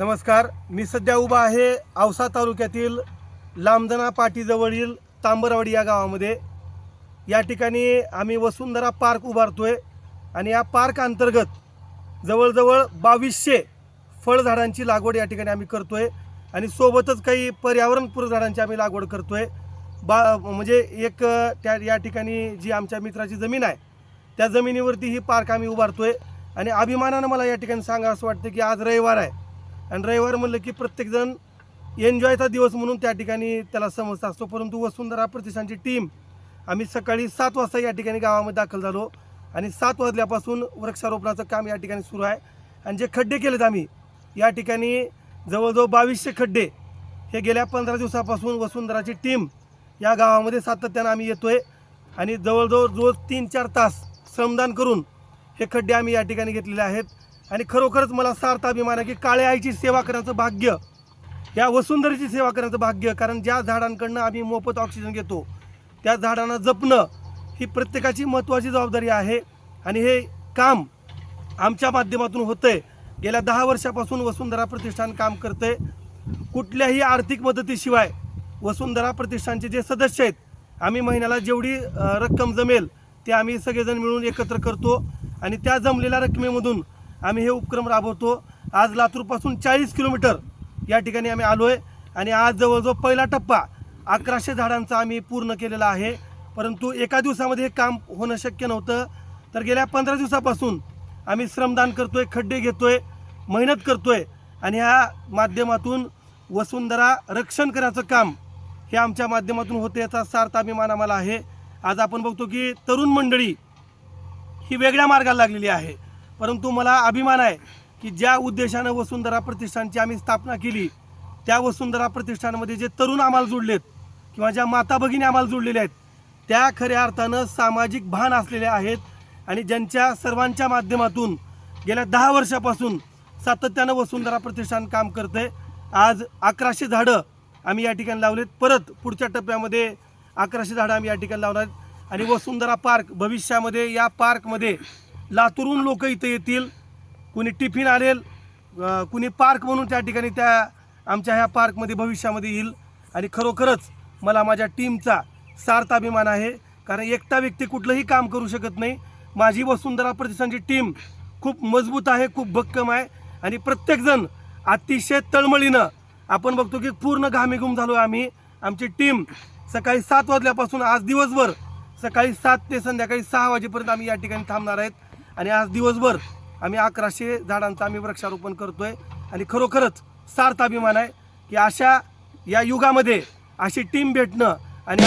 नमस्कार मी सध्या उभा आहे औसा तालुक्यातील लांबदना पाटीजवळील तांबरवाडी या गावामध्ये. या ठिकाणी आम्ही वसुंधरा पार्क उभारतो आहे आणि या पार्क अंतर्गत जवळजवळ बावीसशे फळझाडांची लागवड या ठिकाणी आम्ही करतो आहे आणि सोबतच काही पर्यावरणपूर झाडांची आम्ही लागवड करतो आहे बा म्हणजे एक त्या या ठिकाणी जी आमच्या मित्राची जमीन आहे त्या जमिनीवरती ही पार्क आम्ही उभारतो आहे आणि अभिमानानं मला या ठिकाणी सांगा असं वाटतं की आज रविवार आहे. आणि रविवार म्हणलं की प्रत्येकजण एन्जॉयचा दिवस म्हणून त्या ठिकाणी त्याला समजत असतो. परंतु वसुंधरा प्रतिष्ठानची टीम आम्ही सकाळी सात वाजता या ठिकाणी गावामध्ये दाखल झालो. आणि सात वाजल्यापासून वृक्षारोपणाचं काम या ठिकाणी सुरू आहे. आणि जे खड्डे केलेत आम्ही या ठिकाणी जवळजवळ बावीसशे खड्डे. हे गेल्या पंधरा दिवसापासून वसुंधराची टीम या गावामध्ये सातत्यानं आम्ही येतोय. आणि जवळजवळ रोज तीन चार तास श्रमदान करून हे खड्डे आम्ही या ठिकाणी घेतलेले आहेत. आणि खरोखरच मला सार्थ अभिमान आहे की काळ्या आईची सेवा करण्याचं भाग्य या वसुंधरीची सेवा करण्याचं भाग्य कारण ज्या झाडांकडनं आम्ही मोफत ऑक्सिजन घेतो त्या झाडांना जपणं ही प्रत्येकाची महत्त्वाची जबाबदारी आहे. आणि हे काम आमच्या माध्यमातून होतंय. गेल्या दहा वर्षापासून वसुंधरा प्रतिष्ठान काम करते कुठल्याही आर्थिक मदतीशिवाय वसुंधरा प्रतिष्ठानचे जे सदस्य आहेत आम्ही महिन्याला जेवढी रक्कम जमेल ते आम्ही सगळेजण मिळून एकत्र करतो. आणि त्या जमलेल्या रकमेमधून आम्ही हे उपक्रम राबवतो. आज लातूरपासून चाळीस किलोमीटर या ठिकाणी आम्ही आलो आहे आणि आज जवळजवळ पहिला टप्पा अकराशे झाडांचा आम्ही पूर्ण केलेला आहे. परंतु एका दिवसामध्ये हे काम होणं शक्य नव्हतं. तर गेल्या पंधरा दिवसापासून आम्ही श्रमदान करतोय खड्डे घेतोय मेहनत करतोय. आणि ह्या माध्यमातून वसुंधरा रक्षण करण्याचं काम हे आमच्या माध्यमातून होते याचा सार्थ अभिमान आम्हाला आहे. आज आपण बघतो की तरुण मंडळी ही वेगळ्या मार्गाला लागलेली आहे. परंतु मला अभिमान आहे की ज्या उद्देशानं वसुंधरा प्रतिष्ठानची आम्ही स्थापना केली त्या वसुंधरा प्रतिष्ठानमध्ये जे तरुण आम्हाला जुडलेत किंवा ज्या माता भगिनी आम्हाला जुडलेल्या आहेत त्या खऱ्या अर्थानं सामाजिक भान असलेल्या आहेत आणि ज्यांच्या सर्वांच्या माध्यमातून गेल्या दहा वर्षापासून सातत्यानं वसुंधरा प्रतिष्ठान काम करतंय आज अकराशे झाडं आम्ही या ठिकाणी लावलेत. परत पुढच्या टप्प्यामध्ये अकराशे झाडं आम्ही या ठिकाणी लावणार आहेत. आणि वसुंधरा पार्क भविष्यामध्ये या पार्कमध्ये लातूरहून लोक इथं येतील. कुणी टिफिन आणेल कुणी पार्क म्हणून त्या ठिकाणी त्या आमच्या ह्या पार्कमध्ये भविष्यामध्ये येईल. आणि खरोखरच मला माझ्या टीमचा सार्थ अभिमान आहे. कारण एकटा व्यक्ती कुठलंही काम करू शकत नाही. माझी वसुंधरा प्रतिष्ठानची टीम खूप मजबूत आहे खूप भक्कम आहे. आणि प्रत्येकजण अतिशय तळमळीनं आपण बघतो की पूर्ण घामेघूम झालो आम्ही. आमची टीम सकाळी सात वाजल्यापासून आज दिवसभर सकाळी सात ते संध्याकाळी सहा वाजेपर्यंत आम्ही या ठिकाणी थांबणार आहेत. आणि आज दिवसभर आम्ही अकराशे झाडांचं आम्ही वृक्षारोपण करतोय. आणि खरोखरच सार्थ अभिमान आहे की अशा या युगामध्ये अशी टीम भेटणं आणि